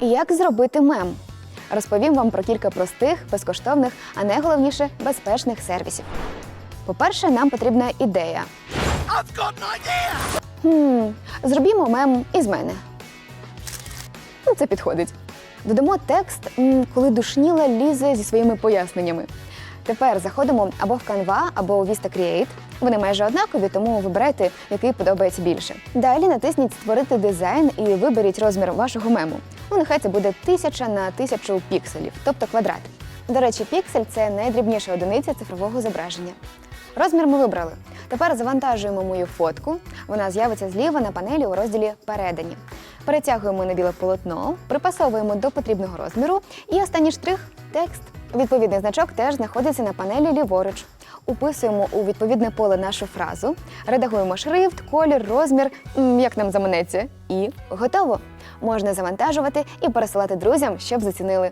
Як зробити мем? Розповім вам про кілька простих, безкоштовних, а найголовніше безпечних сервісів. По-перше, нам потрібна ідея. Хм, зробімо мем із мене. Ну, це підходить. Додамо текст, коли душніла лізе зі своїми поясненнями. Тепер заходимо або в Canva, або у Vista Create. Вони майже однакові, тому вибирайте, який подобається більше. Далі натисніть Створити дизайн і виберіть розмір вашого мему. Ну, нехай це буде 1000 на 1000 пікселів, тобто квадрат. До речі, піксель це найдрібніша одиниця цифрового зображення. Розмір ми вибрали. Тепер завантажуємо мою фотку. Вона з'явиться зліва на панелі у розділі Передані. Перетягуємо на біле полотно, припасовуємо до потрібного розміру. І останній штрих текст. Відповідний значок теж знаходиться на панелі ліворуч. Уписуємо у відповідне поле нашу фразу, редагуємо шрифт, колір, розмір, як нам заманеться. І готово. Можна завантажувати і пересилати друзям, щоб зацінили.